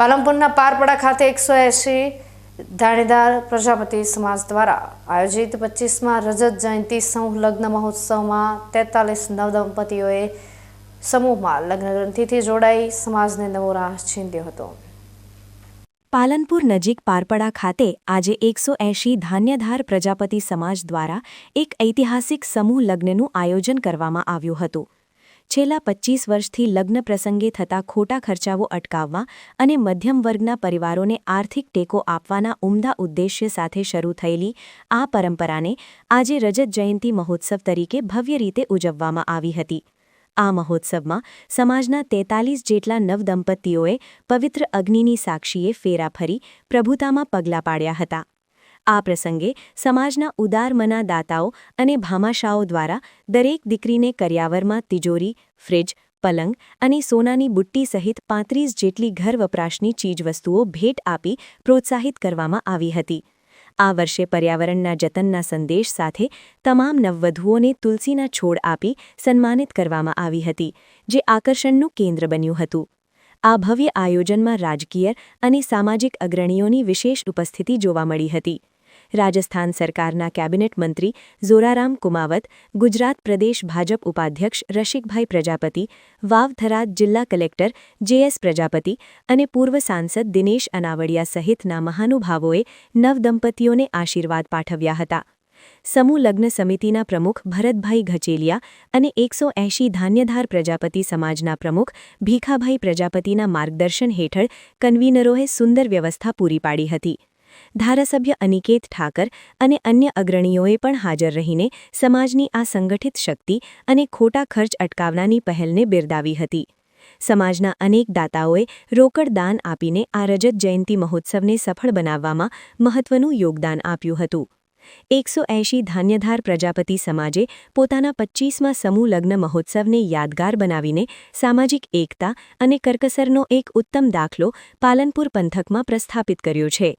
પાલનપુરના પારપડા ખાતે એકસો એંશી ધાણીદાર પ્રજાપતિ સમાજ દ્વારા આયોજિત પચીસમાં રજત જયંતિ સમૂહ લગ્ન મહોત્સવમાં તેતાલીસ નવદંપતીઓએ સમૂહમાં લગ્ન ગ્રંથિથી જોડાઈ સમાજને નવો રાહ છીંદ્યો હતો. પાલનપુર નજીક પારપડા ખાતે આજે એકસો એંશી ધાન્યધાર પ્રજાપતિ સમાજ દ્વારા એક ઐતિહાસિક સમૂહ લગ્નનું આયોજન કરવામાં આવ્યું હતું. છેલ્લા પચ્ચીસ વર્ષથી લગ્ન પ્રસંગે થતા ખોટા ખર્ચાઓ અટકાવવા અને મધ્યમ વર્ગના પરિવારોને આર્થિક ટેકો આપવાના ઉમદા ઉદ્દેશ્ય સાથે શરૂ થયેલી આ પરંપરાને આજે રજત જયંતિ મહોત્સવ તરીકે ભવ્ય રીતે ઉજવવામાં આવી હતી. આ મહોત્સવમાં સમાજના તેતાલીસ જેટલા નવદંપતીઓએ પવિત્ર અગ્નિની સાક્ષીએ ફેરા ફરી પ્રભુતામાં પગલાં પાડ્યા હતા. આ પ્રસંગે સમાજના ઉદારમના દાતાઓ અને ભામાશાઓ દ્વારા દરેક દીકરીને કરિયાવરમાં તિજોરી, ફ્રિજ, પલંગ અને સોનાની બુટ્ટી સહિત પાંત્રીસ જેટલી ઘર વપરાશની ચીજવસ્તુઓ ભેટ આપી પ્રોત્સાહિત કરવામાં આવી હતી. આ વર્ષે પર્યાવરણના જતનના સંદેશ સાથે તમામ નવવધુઓને તુલસીના છોડ આપી સન્માનિત કરવામાં આવી હતી, જે આકર્ષણનું કેન્દ્ર બન્યું હતું. આ ભવ્ય આયોજનમાં રાજકીય અને સામાજિક અગ્રણીઓની વિશેષ ઉપસ્થિતિ જોવા મળી હતી. રાજસ્થાન સરકારના કેબિનેટ મંત્રી ઝોરારામ કુમાવત, ગુજરાત પ્રદેશ ભાજપ ઉપાધ્યક્ષ રશિકભાઈ પ્રજાપતિ વાવથરાદ જિલ્લા કલેક્ટર જેએસ પ્રજાપતિ અને પૂર્વ સાંસદ દિનેશ અનાવડિયા સહિતના મહાનુભાવોએ નવદંપતીઓને આશીર્વાદ પાઠવ્યા હતા. સમૂહ લગ્ન સમિતિના પ્રમુખ ભરતભાઈ ઘચેલિયા અને એકસો એંશી ધાન્યધાર પ્રજાપતિ સમાજના પ્રમુખ ભીખાભાઈ પ્રજાપતિના માર્ગદર્શન હેઠળ કન્વીનરોએ સુંદર વ્યવસ્થા પૂરી પાડી હતી. ધારાસભ્ય અનિકેત ઠાકર અને અન્ય અગ્રણીઓએ પણ હાજર રહીને સમાજની આ સંગઠિત શક્તિ અને ખોટા ખર્ચ અટકાવવાની પહેલને બિરદાવી હતી. સમાજના અનેક દાતાઓએ રોકડ દાન આપીને આ રજત જયંતિ મહોત્સવને સફળ બનાવવામાં મહત્વનું યોગદાન આપ્યું હતું. એકસો એંશી ધાન્યધાર પ્રજાપતિ સમાજે પોતાના પચ્ચીસમાં સમૂહ લગ્ન મહોત્સવને યાદગાર બનાવીને સામાજિક એકતા અને કરકસરનો એક ઉત્તમ દાખલો પાલનપુર પંથકમાં પ્રસ્થાપિત કર્યો છે.